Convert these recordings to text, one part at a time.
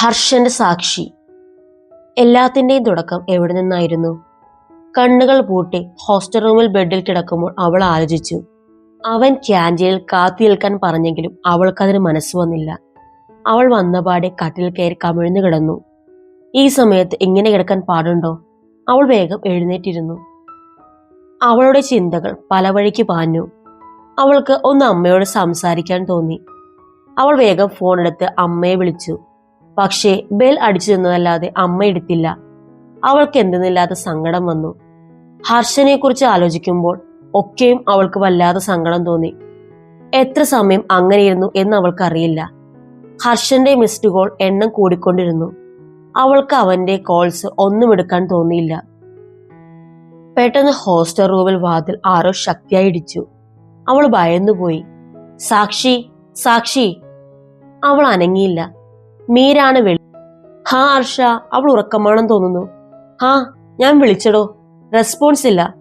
ഹർഷന്റെ സാക്ഷി. എല്ലാത്തിന്റെയും തുടക്കം എവിടെ നിന്നായിരുന്നു? കണ്ണുകൾ പൂട്ടി ഹോസ്റ്റൽ റൂമിൽ ബെഡിൽ കിടക്കുമ്പോൾ അവൾ ആലോചിച്ചു. അവൻ ക്യാന്റീനിൽ കാത്തു നിൽക്കാൻ പറഞ്ഞെങ്കിലും അവൾക്കതിന് മനസ്സ് വന്നില്ല. അവൾ വന്നപാടെ കട്ടിൽ കയറി കമിഴ്ന്നു കിടന്നു. ഈ സമയത്ത് ഇങ്ങനെ കിടക്കാൻ പാടുണ്ടോ? അവൾ വേഗം എഴുന്നേറ്റിരുന്നു. അവളുടെ ചിന്തകൾ പല വഴിക്ക് പാഞ്ഞു. അവൾക്ക് ഒന്ന് അമ്മയോട് സംസാരിക്കാൻ തോന്നി. അവൾ വേഗം ഫോണെടുത്ത് അമ്മയെ വിളിച്ചു. പക്ഷേ ബെൽ അടിച്ചു തന്നതല്ലാതെ അമ്മ എടുത്തില്ല. അവൾക്ക് എന്തെന്നില്ലാത്ത സങ്കടം വന്നു. ഹർഷനെ കുറിച്ച് ആലോചിക്കുമ്പോൾ ഒക്കെയും അവൾക്ക് വല്ലാതെ സങ്കടം തോന്നി. എത്ര സമയം അങ്ങനെയിരുന്നു എന്ന് അവൾക്കറിയില്ല. ഹർഷന്റെ മിസ്ഡ് കോൾ എണ്ണം കൂടിക്കൊണ്ടിരുന്നു. അവൾക്ക് അവന്റെ കോൾസ് ഒന്നും എടുക്കാൻ തോന്നിയില്ല. പെട്ടെന്ന് ഹോസ്റ്റൽ റൂമിൽ വാതിൽ ആരോ ശക്തിയായി ഇടിച്ചു. അവൾ ഭയന്നുപോയി. സാക്ഷി സാക്ഷി. അവൾ അനങ്ങിയില്ല. മീരാണ് വിളി ഹാ ഹർഷ അവൾ ഉറക്കമാണെന്ന് തോന്നുന്നു. ഹാ ഞാൻ വിളിച്ചടോ. റെസ്പോൺസ് ഇല്ല.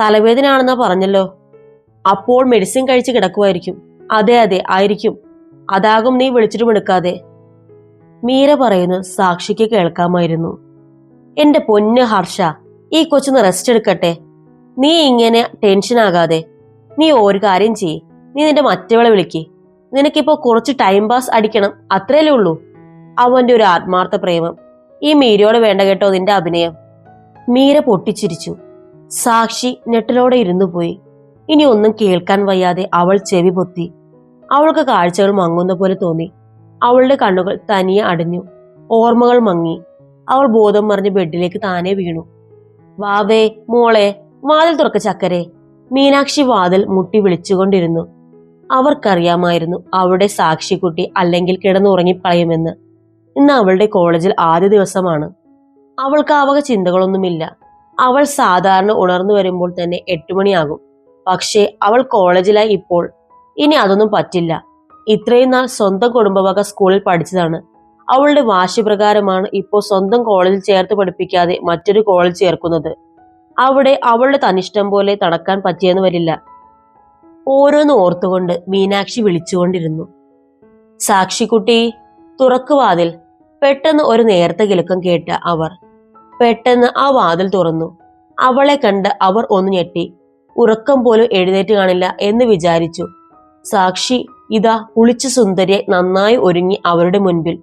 തലവേദന ആണെന്നാ പറഞ്ഞല്ലോ. അപ്പോൾ മെഡിസിൻ കഴിച്ച് കിടക്കുമായിരിക്കും. അതെ അതെ ആയിരിക്കും. അതാകും നീ വിളിച്ചിട്ടും എടുക്കാതെ. മീര പറയുന്നു സാക്ഷിക്ക് കേൾക്കാമായിരുന്നു. എന്റെ പൊന്ന് ഹർഷ ഈ കൊച്ചൊന്ന് റെസ്റ്റ് എടുക്കട്ടെ. നീ ഇങ്ങനെ ടെൻഷൻ ആകാതെ. നീ ഒരു കാര്യം ചെയ്യ്. നീ നിന്റെ മറ്റവളെ വിളിക്ക്. നിനക്കിപ്പോ കുറച്ച് ടൈം പാസ് അടിക്കണം. അത്രയല്ലേ ഉള്ളൂ. അവന്റെ ഒരു ആത്മാർത്ഥ പ്രേമം. ഈ മീരയോട് വേണ്ട കേട്ടോ നിന്റെ അഭിനയം. മീര പൊട്ടിച്ചിരിച്ചു. സാക്ഷി ഞെട്ടലോടെ ഇരുന്നു പോയി. ഇനി ഒന്നും കേൾക്കാൻ വയ്യാതെ അവൾ ചെവി പൊത്തി. അവൾക്ക് കാഴ്ചകൾ മങ്ങുന്ന പോലെ തോന്നി. അവളുടെ കണ്ണുകൾ തനിയെ അടഞ്ഞു. ഓർമ്മകൾ മങ്ങി. അവൾ ബോധം മറിഞ്ഞ് ബെഡിലേക്ക് താനെ വീണു. വാവേ മോളെ വാതിൽ തുറക്ക ചക്കരെ. മീനാക്ഷി വാതിൽ മുട്ടി വിളിച്ചുകൊണ്ടിരുന്നു. അവർക്കറിയാമായിരുന്നു അവിടെ സാക്ഷിക്കുട്ടി അല്ലെങ്കിൽ കിടന്നുറങ്ങിക്കളയുമെന്ന് ഇന്ന് അവളുടെ കോളേജിൽ ആദ്യ ദിവസമാണ്. അവൾക്ക് ആവക ചിന്തകളൊന്നുമില്ല. അവൾ സാധാരണ ഉണർന്നു വരുമ്പോൾ തന്നെ എട്ടുമണിയാകും പക്ഷേ അവൾ കോളേജിലായി ഇപ്പോൾ ഇനി അതൊന്നും പറ്റില്ല. ഇത്രയും നാൾ സ്വന്തം കുടുംബവക സ്കൂളിൽ പഠിച്ചതാണ്. അവളുടെ വാശി പ്രകാരമാണ് ഇപ്പോൾ സ്വന്തം കോളേജിൽ ചേർത്ത് പഠിപ്പിക്കാതെ മറ്റൊരു കോളേജ് ചേർക്കുന്നത്. അവിടെ അവളുടെ തനിഷ്ടം പോലെ നടക്കാൻ പറ്റിയെന്ന് വരില്ല. ഓരോന്ന് ഓർത്തുകൊണ്ട് മീനാക്ഷി വിളിച്ചുകൊണ്ടിരുന്നു. സാക്ഷിക്കുട്ടി തുറക്കുവാതിൽ. പെട്ടെന്ന് ഒരു നേർത്ത കിലുക്കം കേട്ട് അവർ. പെട്ടെന്ന് ആ വാതിൽ തുറന്നു. അവളെ കണ്ട് അവർ ഒന്ന് ഞെട്ടി. ഉറക്കം പോലും എഴുന്നേറ്റ് കാണില്ല എന്ന് വിചാരിച്ചു. സാക്ഷി ഇതാ കുളിച്ച സുന്ദരിയെ നന്നായി ഒരുങ്ങി അവരുടെ മുൻപിൽ.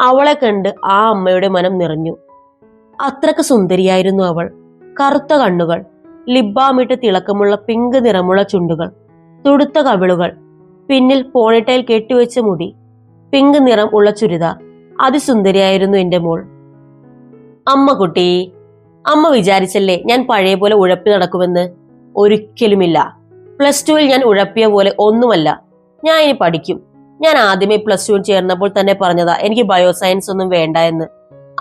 അവളെ കണ്ട് ആ അമ്മയുടെ മനം നിറഞ്ഞു. അത്രയ്ക്ക് സുന്ദരിയായിരുന്നു അവൾ. കറുത്ത കണ്ണുകൾ ലിബാമിട്ട് തിളക്കമുള്ള പിങ്ക് നിറമുള്ള ചുണ്ടുകൾ തുടുത്ത കവിളുകൾ പിന്നിൽ പോണിട്ടയിൽ കെട്ടിവെച്ച മുടി പിങ്ക് നിറം ഉള്ള ചുരിദാർ. അതിസുന്ദരിയായിരുന്നു എന്റെ മോൾ. അമ്മ കുട്ടി അമ്മ വിചാരിച്ചല്ലേ ഞാൻ പഴയ പോലെ ഉഴപ്പി നടക്കുമെന്ന്? ഒരിക്കലുമില്ല. പ്ലസ് ടുവിൽ ഞാൻ ഉഴപ്പിയ പോലെ ഒന്നുമല്ല. ഞാൻ ഇനി പഠിക്കും. ഞാൻ ആദ്യമേ പ്ലസ് ടുവിൽ ചേർന്നപ്പോൾ തന്നെ പറഞ്ഞതാ എനിക്ക് ബയോ സയൻസ് ഒന്നും വേണ്ട എന്ന്.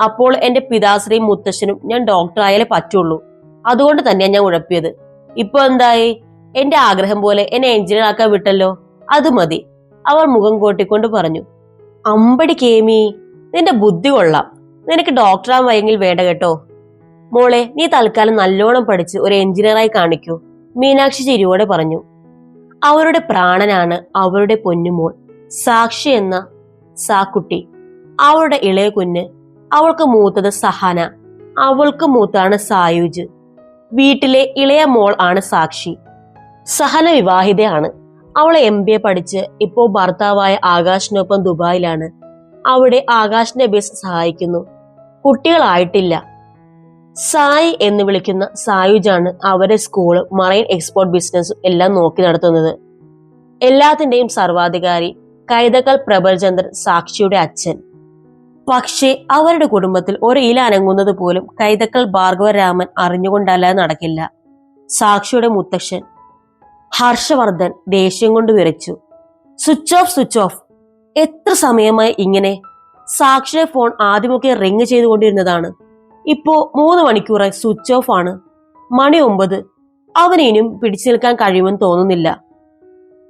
അപ്പോൾ എന്റെ പിതാശ്രീയും മുത്തശ്ശനും ഞാൻ ഡോക്ടർ ആയാലേ പറ്റുള്ളൂ. അതുകൊണ്ട് തന്നെയാണ് ഞാൻ ഉഴപ്പിയത്. ഇപ്പൊ എന്തായി? എന്റെ ആഗ്രഹം പോലെ എന്നെ എഞ്ചിനീയർ ആക്കാൻ വിട്ടല്ലോ? അത് മതി. അവൾ മുഖം കോട്ടിക്കൊണ്ട് പറഞ്ഞു അമ്പടി കേമി നിന്റെ ബുദ്ധി കൊള്ളാം. നിനക്ക് ഡോക്ടറാൻ വയ്യെങ്കിൽ വേണ്ട കേട്ടോ. മോളെ നീ തൽക്കാലം നല്ലോണം പഠിച്ച് ഒരു എഞ്ചിനീയറായി കാണിക്കൂ. മീനാക്ഷി ചിരിയോടെ പറഞ്ഞു. അവരുടെ പ്രാണനാണ് അവരുടെ പൊന്നുമോൾ സാക്ഷി എന്ന സാക്കുട്ടി. അവളുടെ ഇളയ കുഞ്ഞ്. അവൾക്ക് മൂത്തത് സഹന. അവൾക്ക് മൂത്താണ് സായുജ്. വീട്ടിലെ ഇളയ മോൾ ആണ് സാക്ഷി. സഹന വിവാഹിതയാണ്. അവൾ എം ബി എ പഠിച്ച് ഇപ്പോൾ ഭർത്താവായ ആകാശിനൊപ്പം ദുബായിലാണ്. അവിടെ ആകാശിന്റെ ബസ് സഹായിക്കുന്നു. കുട്ടികളായിട്ടില്ല. സായി എന്ന് വിളിക്കുന്ന സായുജാണ് അവരെ സ്കൂൾ മറൈൻ എക്സ്പോർട്ട് ബിസിനസ് എല്ലാം നോക്കി നടത്തുന്നത്. എല്ലാത്തിന്റെയും സർവാധികാരി കൈതക്കൽ പ്രബൽചന്ദ്രൻ സാക്ഷിയുടെ അച്ഛൻ. പക്ഷേ അവരുടെ കുടുംബത്തിൽ ഒരു ഇല അനങ്ങുന്നത് പോലും കൈതക്കൽ ഭാർഗവരാമൻ അറിഞ്ഞുകൊണ്ടല്ലാതെ നടക്കില്ല. സാക്ഷിയുടെ മുത്തശ്ശൻ ഹർഷവർദ്ധൻ ദേഷ്യം കൊണ്ട് വിറച്ചു. സ്വിച്ച് ഓഫ് സ്വിച്ച് ഓഫ് എത്ര സമയമായി ഇങ്ങനെ സാക്ഷിയുടെ ഫോൺ ആദ്യമൊക്കെ റിങ് ചെയ്തുകൊണ്ടിരുന്നതാണ്. ഇപ്പോ മൂന്ന് മണിക്കൂറായി സ്വിച്ച് ഓഫ് ആണ്. മണി ഒമ്പത്. അവനിനും പിടിച്ചു നിൽക്കാൻ കഴിയുമെന്ന് തോന്നുന്നില്ല.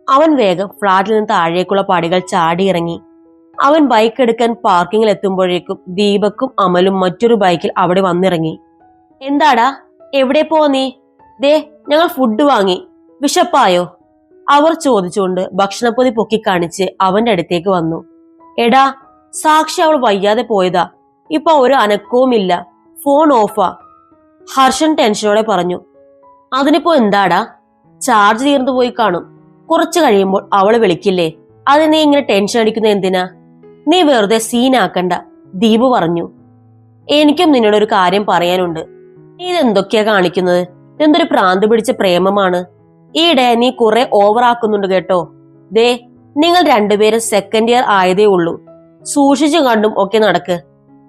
അവൻ വേഗം ഫ്ളാറ്റിൽ നിന്ന് താഴേക്കുള്ള പടികൾ ചാടിയിറങ്ങി അവൻ ബൈക്ക് എടുക്കാൻ പാർക്കിങ്ങിൽ എത്തുമ്പോഴേക്കും ദീപക്കും അമലും മറ്റൊരു ബൈക്കിൽ അവിടെ വന്നിറങ്ങി. എന്താടാ? എവിടെ പോ നീ? ദേ ഞങ്ങൾ ഫുഡ് വാങ്ങി. വിശപ്പായോ? അവർ ചോദിച്ചുകൊണ്ട് ഭക്ഷണപ്പൊതി പൊക്കി കാണിച്ച് അവന്റെ അടുത്തേക്ക് വന്നു. എടാ സാക്ഷി അവൾ വയ്യാതെ പോയതാ. ഇപ്പൊ ഒരു അനക്കവുമില്ല. ഫോൺ ഓഫാ. ഹർഷൻ ടെൻഷനോടെ പറഞ്ഞു അതിനിപ്പോ എന്താടാ? ചാർജ് തീർന്നു പോയി കാണും. കുറച്ചു കഴിയുമ്പോൾ അവൾ വിളിക്കില്ലേ? അത് നീ ഇങ്ങനെ ടെൻഷൻ അടിക്കുന്ന എന്തിനാ? നീ വെറുതെ സീനാക്കണ്ട ദീപു പറഞ്ഞു. എനിക്കും നിന്നോട് ഒരു കാര്യം പറയാനുണ്ട്. നീ ഇതെന്തൊക്കെയാ കാണിക്കുന്നത്? എന്തൊരു പ്രാന്ത് പിടിച്ച പ്രേമമാണ്. ഈയിടെ നീ കുറെ ഓവർ ആക്കുന്നുണ്ട് കേട്ടോ. ദേ നിങ്ങൾ രണ്ടുപേരും സെക്കൻഡ് ഇയർ ആയതേ ഉള്ളൂ. സൂക്ഷിച്ചു കണ്ടും ഒക്കെ നടക്ക്.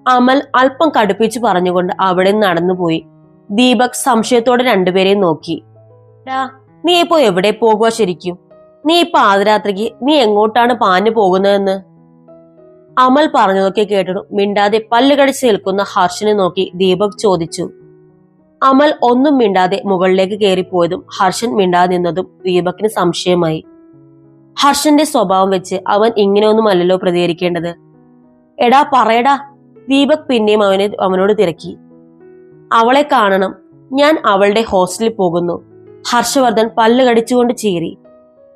അമൽ അല്പം കടുപ്പിച്ചു പറഞ്ഞുകൊണ്ട് അവിടെ നടന്നുപോയി ദീപക് സംശയത്തോടെ രണ്ടുപേരെയും നോക്കി. ഡാ നീ ഇപ്പോ എവിടെ പോകുക ശരിക്കും? നീ ഇപ്പൊ ആദരാത്രിക്ക് നീ എങ്ങോട്ടാണ് പാഞ്ഞു പോകുന്നതെന്ന്? അമൽ പറഞ്ഞതൊക്കെ കേട്ടിട്ടു മിണ്ടാതെ പല്ലുകടിച്ച് നിൽക്കുന്ന ഹർഷനെ നോക്കി ദീപക് ചോദിച്ചു. അമൽ ഒന്നും മിണ്ടാതെ മുകളിലേക്ക് കയറിപ്പോയതും ഹർഷൻ മിണ്ടാതെ നിന്നതും ദീപക്കിന് സംശയമായി. ഹർഷന്റെ സ്വഭാവം വെച്ച് അവൻ ഇങ്ങനെയൊന്നുമല്ലല്ലോ പ്രതികരിക്കേണ്ടത്. എടാ പറയടാ ദീപക് പിന്നെയും അവനെ അവനോട് തിരക്കി. അവളെ കാണണം ഞാൻ അവളുടെ ഹോസ്റ്റലിൽ പോകുന്നു. ഹർഷവർദ്ധൻ പല്ല് കടിച്ചുകൊണ്ട് ചീറി.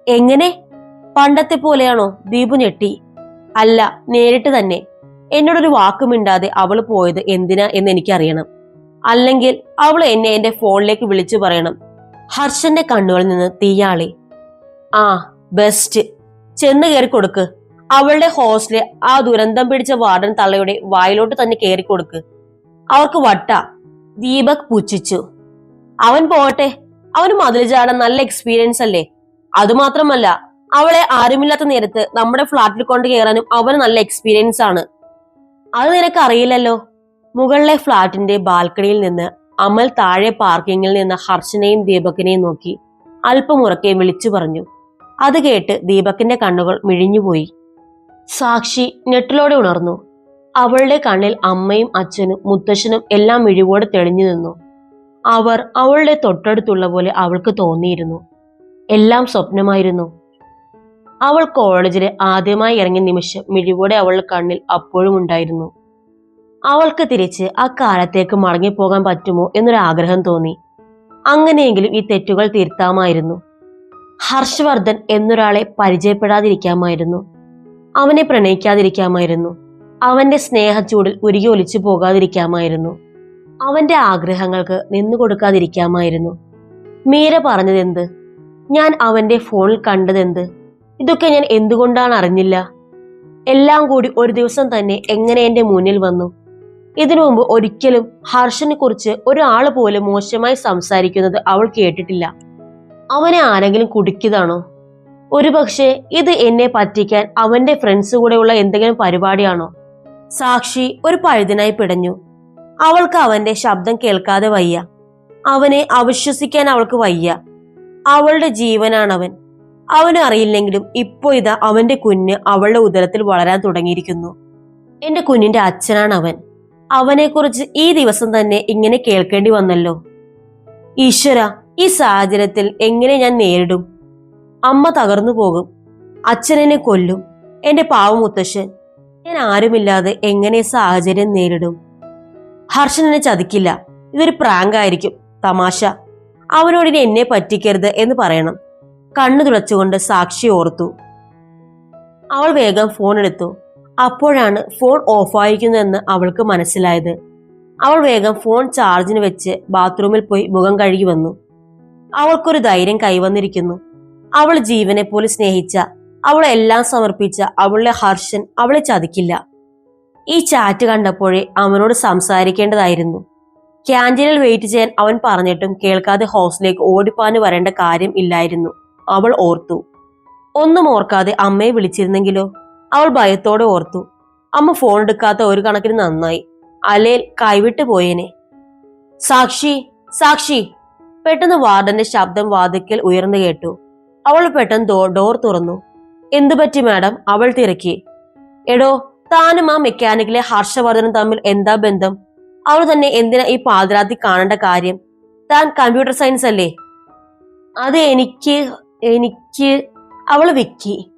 എങ്ങനെ? പണ്ടത്തെ പോലെയാണോ? ദീപു ഞെട്ടി. അല്ല നേരിട്ട് തന്നെ. എന്നോടൊരു വാക്കുമിണ്ടാതെ അവൾ പോയത് എന്തിനാ എന്ന് എനിക്കറിയണം. അല്ലെങ്കിൽ അവൾ എന്നെ എന്റെ ഫോണിലേക്ക് വിളിച്ചു പറയണം. ഹർഷന്റെ കണ്ണുകളിൽ നിന്ന് തീയാളി. ആ ബെസ്റ്റ് ചെന്ന് കയറി കൊടുക്ക്. അവളുടെ ഹോസ്റ്റലിൽ ആ ദുരന്തം പിടിച്ച വാർഡൻ തള്ളയുടെ വായിലോട്ട് തന്നെ കയറി കൊടുക്ക്. അവർക്ക് വട്ട. ദീപക് പുച്ഛിച്ചു. അവൻ പോട്ടെ അവന് മതിൽ ചാടാൻ നല്ല എക്സ്പീരിയൻസ് അല്ലേ? അതുമാത്രമല്ല അവളെ ആരുമില്ലാത്ത നേരത്ത് നമ്മുടെ ഫ്ലാറ്റിൽ കൊണ്ട് കയറാനും അവന് നല്ല എക്സ്പീരിയൻസ് ആണ്. അത് നിനക്ക് അറിയില്ലല്ലോ. മുകളിലെ ഫ്ളാറ്റിന്റെ ബാൽക്കണിയിൽ നിന്ന് അമൽ താഴെ പാർക്കിങ്ങിൽ നിന്ന് ഹർഷനെയും ദീപകിനെയും നോക്കി അല്പം ഉറക്കെ വിളിച്ചു പറഞ്ഞു. അത് കേട്ട് ദീപക്കിന്റെ കണ്ണുകൾ മിഴിഞ്ഞുപോയി. സാക്ഷി ഞെട്ടിലോടെ ഉണർന്നു. അവളുടെ കണ്ണിൽ അമ്മയും അച്ഛനും മുത്തശ്ശനും എല്ലാം മിഴിവോടെ തെളിഞ്ഞു നിന്നു. അവർ അവളുടെ തൊട്ടടുത്തുള്ള പോലെ അവൾക്ക് തോന്നിയിരുന്നു. എല്ലാം സ്വപ്നമായിരുന്നു. അവൾ കോളേജിലെ ആദ്യമായി ഇറങ്ങിയ നിമിഷം മിഴിവോടെ അവളുടെ കണ്ണിൽ അപ്പോഴും ഉണ്ടായിരുന്നു. അവൾക്ക് തിരിച്ച് അക്കാലത്തേക്ക് കാലത്തേക്ക് മടങ്ങിപ്പോകാൻ പറ്റുമോ എന്നൊരു ആഗ്രഹം തോന്നി. അങ്ങനെയെങ്കിലും ഈ തെറ്റുകൾ തിരുത്താമായിരുന്നു. ഹർഷവർദ്ധൻ എന്നൊരാളെ പരിചയപ്പെടാതിരിക്കാമായിരുന്നു. അവനെ പ്രണയിക്കാതിരിക്കാമായിരുന്നു. അവന്റെ സ്നേഹച്ചൂടിൽ ഉരുകി ഒലിച്ചു പോകാതിരിക്കാമായിരുന്നു. അവന്റെ ആഗ്രഹങ്ങൾക്ക് നിന്നുകൊടുക്കാതിരിക്കാമായിരുന്നു മീര പറഞ്ഞതെന്ത്? ഞാൻ അവന്റെ ഫോണിൽ കണ്ടതെന്ത്? ഇതൊക്കെ ഞാൻ എന്തുകൊണ്ടാണ് അറിഞ്ഞില്ല? എല്ലാം കൂടി ഒരു ദിവസം തന്നെ എങ്ങനെ എന്റെ മുന്നിൽ വന്നു? ഇതിനു മുമ്പ് ഒരിക്കലും ഹർഷനെ കുറിച്ച് ഒരാൾ പോലും മോശമായി സംസാരിക്കുന്നത് അവൾ കേട്ടിട്ടില്ല. അവനെ ആരെങ്കിലും കുടിക്കുന്നതാണോ ഒരുപക്ഷെ ഇത് എന്നെ പറ്റിക്കാൻ അവന്റെ ഫ്രണ്ട്സ് കൂടെയുള്ള എന്തെങ്കിലും പരിപാടിയാണോ? സാക്ഷി ഒരു പഴുതിനായി പിടഞ്ഞു. അവൾക്ക് അവന്റെ ശബ്ദം കേൾക്കാതെ വയ്യ. അവനെ അവിശ്വസിക്കാൻ അവൾക്ക് വയ്യ. അവളുടെ ജീവനാണവൻ. അവന് അറിയില്ലെങ്കിലും ഇപ്പോ ഇതാ അവന്റെ കുഞ്ഞ് അവളുടെ ഉദരത്തിൽ വളരാൻ തുടങ്ങിയിരിക്കുന്നു. എന്റെ കുഞ്ഞിന്റെ അച്ഛനാണ് അവൻ അവനെക്കുറിച്ച് ഈ ദിവസം തന്നെ ഇങ്ങനെ കേൾക്കേണ്ടി വന്നല്ലോ. ഈശ്വര ഈ സാഹചര്യത്തിൽ എങ്ങനെ ഞാൻ നേരിടും? അമ്മ തകർന്നു പോകും. അച്ഛനെന്നെ കൊല്ലും. എന്റെ പാവം മുത്തശ്ശൻ ഞാൻ ആരുമില്ലാതെ എങ്ങനെ സാഹചര്യം നേരിടും? ഹർഷൻ എന്നെ ചതിക്കില്ല. ഇതൊരു പ്രാങ്ക് ആയിരിക്കും തമാശ. അവനോട് ഇനി എന്നെ പറ്റിക്കരുത് എന്ന് പറയണം. കണ്ണു തുളച്ചുകൊണ്ട് സാക്ഷി ഓർത്തു. അവൾ വേഗം ഫോൺ എടുത്തു അപ്പോഴാണ് ഫോൺ ഓഫായിരിക്കുന്നതെന്ന് അവൾക്ക് മനസ്സിലായത്. അവൾ വേഗം ഫോൺ ചാർജിന് വെച്ച് ബാത്റൂമിൽ പോയി മുഖം കഴുകി വന്നു. അവൾക്കൊരു ധൈര്യം കൈവന്നിരിക്കുന്നു. അവൾ ജീവനെ പോലെ സ്നേഹിച്ച അവളെ എല്ലാം സമർപ്പിച്ച അവളുടെ ഹർഷൻ അവളെ ചതിക്കില്ല. ഈ ചാറ്റ് കണ്ടപ്പോഴേ അവനോട് സംസാരിക്കേണ്ടതായിരുന്നു. ക്യാന്റീനിൽ വെയിറ്റ് ചെയ്യാൻ അവൻ പറഞ്ഞിട്ടും കേൾക്കാതെ ഹൗസിലേക്ക് ഓടിപ്പാന് വരേണ്ട കാര്യം ഇല്ലായിരുന്നു. അവൾ ഓർത്തു. ഒന്നും ഓർക്കാതെ അമ്മയെ വിളിച്ചിരുന്നെങ്കിലോ? അവൾ ഭയത്തോടെ ഓർത്തു. അമ്മ ഫോൺ എടുക്കാത്ത ഒരു കണക്കിന് നന്നായി. അലയിൽ കൈവിട്ട് പോയേനെ. സാക്ഷി സാക്ഷി. പെട്ടെന്ന് വാർഡന്റെ ശബ്ദം വാതിക്കൽ ഉയർന്നു കേട്ടു. അവൾ പെട്ടെന്ന് ഡോർ തുറന്നു. എന്തു പറ്റി മാഡം? അവൾ തിരക്കി. എടോ താനും ആ മെക്കാനിക്കിലെ ഹർഷവർദ്ധനും തമ്മിൽ എന്താ ബന്ധം? അവൾ തന്നെ എന്തിനാ ഈ പാതിരാത്തി കാണേണ്ട കാര്യം? താൻ കമ്പ്യൂട്ടർ സയൻസ് അല്ലേ? അത് എനിക്ക് എനിക്ക് അവൾ വിക്കി.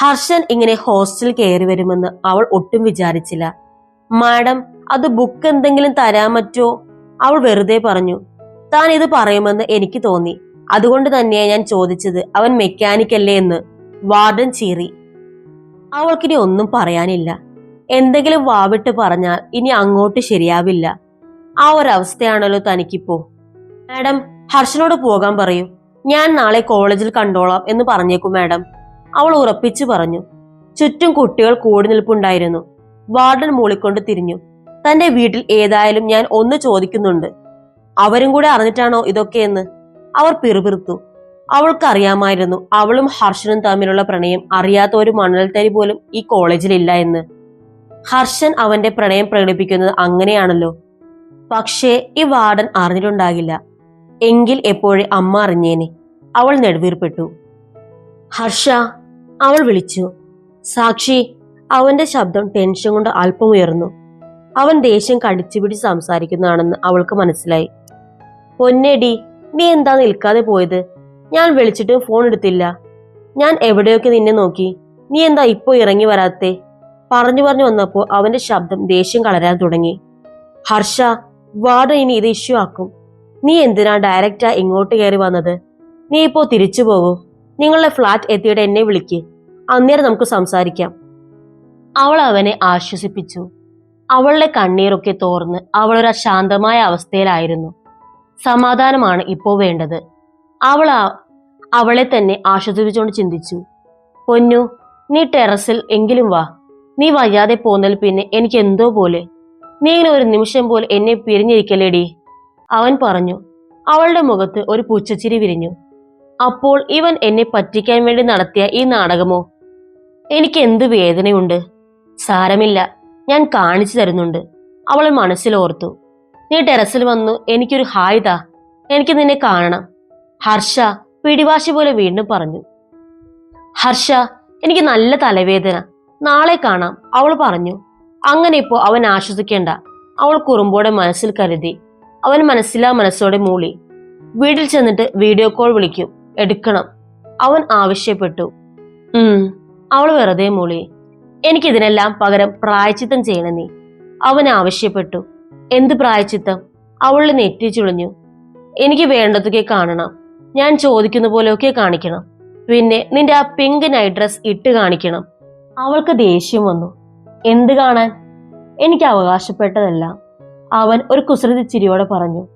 ഹർഷൻ ഇങ്ങനെ ഹോസ്റ്റൽ കയറി വരുമെന്ന് അവൾ ഒട്ടും വിചാരിച്ചില്ല. മാഡം അത് ബുക്ക് എന്തെങ്കിലും തരാൻ പറ്റോ അവൾ വെറുതെ പറഞ്ഞു. താൻ ഇത് പറയുമെന്ന് എനിക്ക് തോന്നി. അതുകൊണ്ട് തന്നെയാ ഞാൻ ചോദിച്ചത്. അവൻ മെക്കാനിക് അല്ലേ എന്ന്. വാർഡൻ ചീറി. അവൾക്കിനി ഒന്നും പറയാനില്ല. എന്തെങ്കിലും വാവിട്ട് പറഞ്ഞാൽ ഇനി അങ്ങോട്ട് ശരിയാവില്ല. ആ ഒരവസ്ഥയാണല്ലോ തനിക്കിപ്പോ. മാഡം ഹർഷനോട് പോകാൻ പറയൂ. ഞാൻ നാളെ കോളേജിൽ കണ്ടോളാം എന്ന് പറഞ്ഞേക്കും മാഡം. അവൾ ഉറപ്പിച്ചു പറഞ്ഞു. ചുറ്റും കുട്ടികൾ കൂടി നിൽപ്പുണ്ടായിരുന്നു. വാർഡൻ മൂളിക്കൊണ്ട് തിരിഞ്ഞു. തന്റെ വീട്ടിൽ ഏതായാലും ഞാൻ ഒന്ന് ചോദിക്കുന്നുണ്ട്. അവരും കൂടെ അറിഞ്ഞിട്ടാണോ ഇതൊക്കെയെന്ന് അവർ പിറുപിറുത്തു. അവൾക്കറിയാമായിരുന്നു. അവളും ഹർഷനും തമ്മിലുള്ള പ്രണയം അറിയാത്ത ഒരു മണൽത്തരി പോലും ഈ കോളേജിലില്ല എന്ന്. ഹർഷൻ അവന്റെ പ്രണയം പ്രകടിപ്പിക്കുന്നത് അങ്ങനെയാണല്ലോ. പക്ഷേ ഈ വാർഡൻ അറിഞ്ഞിട്ടുണ്ടാകില്ല. എങ്കിൽ എപ്പോഴേ അമ്മ അറിഞ്ഞേനെ? അവൾ നെടുവീർപ്പെട്ടു. ഹർഷ അവൾ വിളിച്ചു. സാക്ഷി അവന്റെ ശബ്ദം ടെൻഷൻ കൊണ്ട് അല്പം ഉയർന്നു. അവൻ ദേഷ്യം കടിച്ചു പിടിച്ച് സംസാരിക്കുന്നതാണെന്ന് അവൾക്ക് മനസ്സിലായി. പൊന്നേടി നീ എന്താ നിൽക്കാതെ പോയത്? ഞാൻ വിളിച്ചിട്ടും ഫോൺ എടുത്തില്ല. ഞാൻ എവിടെയൊക്കെ നിന്നെ നോക്കി? നീ എന്താ ഇപ്പോ ഇറങ്ങി വരാത്തെ? പറഞ്ഞു പറഞ്ഞു വന്നപ്പോൾ അവന്റെ ശബ്ദം ദേഷ്യം കളരാൻ തുടങ്ങി. ഹർഷ വാർഡ് ഇനി ഇത് ഇഷ്യൂ ആക്കും. നീ എന്തിനാ ഡയറക്റ്റാ ഇങ്ങോട്ട് കയറി വന്നത്? നീ ഇപ്പോ തിരിച്ചു പോകൂ നിങ്ങളുടെ ഫ്ലാറ്റ് എത്തിയിട്ട് എന്നെ വിളിക്ക്. അന്നേരം നമുക്ക് സംസാരിക്കാം. അവൾ അവനെ ആശ്വസിപ്പിച്ചു. അവളുടെ കണ്ണീരൊക്കെ തോർന്ന് അവളൊരു അശാന്തമായ അവസ്ഥയിലായിരുന്നു. സമാധാനമാണ് ഇപ്പോൾ വേണ്ടത്. അവൾ അവളെ തന്നെ ആശ്വസിപ്പിച്ചുകൊണ്ട് ചിന്തിച്ചു. പൊന്നു നീ ടെറസിൽ എങ്കിലും വാ. നീ വയ്യാതെ പോന്നതിൽ പിന്നെ എനിക്ക് എന്തോ പോലെ. നീ ഇങ്ങനെ ഒരു നിമിഷം പോലെ എന്നെ പിരിഞ്ഞിരിക്കലേടി അവൻ പറഞ്ഞു. അവളുടെ മുഖത്ത് ഒരു പുച്ഛച്ചിരി വിരിഞ്ഞു. അപ്പോൾ ഇവൻ എന്നെ പറ്റിക്കാൻ വേണ്ടി നടത്തിയ ഈ നാടകമോ? എനിക്ക് എന്ത് വേദനയുണ്ട്? സാരമില്ല. ഞാൻ കാണിച്ചു തരുന്നുണ്ട്. അവൾ മനസ്സിലോർത്തു നീ ടെറസിൽ വന്നു എനിക്കൊരു ഹായ് താ. എനിക്ക് നിന്നെ കാണണം. ഹർഷ പിടിവാശി പോലെ വീണ്ടും പറഞ്ഞു. ഹർഷ എനിക്ക് നല്ല തലവേദന. നാളെ കാണാം അവൾ പറഞ്ഞു. അങ്ങനെ ഇപ്പോൾ അവൻ ആശ്വസിക്കേണ്ട. അവൾ കുറുമ്പോടെ മനസ്സിൽ കരുതി. അവൻ മനസ്സിലാ മനസ്സോടെ മൂളി. വീട്ടിൽ ചെന്നിട്ട് വീഡിയോ കോൾ വിളിക്കും. എടുക്കണം. അവൻ ആവശ്യപ്പെട്ടു. അവൾ വെറുതെ മൂളി. എനിക്കിതിനെല്ലാം പകരം പ്രായച്ചിത്തം ചെയ്യണം നീ. അവൻ ആവശ്യപ്പെട്ടു. എന്ത് പ്രായച്ചിത്തം? അവളുടെ നെറ്റി ചുളിഞ്ഞു. എനിക്ക് വേണ്ടതൊക്കെ കാണണം. ഞാൻ ചോദിക്കുന്ന പോലെയൊക്കെ കാണിക്കണം. പിന്നെ നിന്റെ ആ പിങ്ക് നൈറ്റ് ഡ്രസ് ഇട്ട് കാണിക്കണം. അവൾക്ക് ദേഷ്യം വന്നു. എന്ത് കാണാൻ? എനിക്ക് അവകാശപ്പെട്ടതല്ല. അവൻ ഒരു കുസൃതി ചിരിയോടെ പറഞ്ഞു.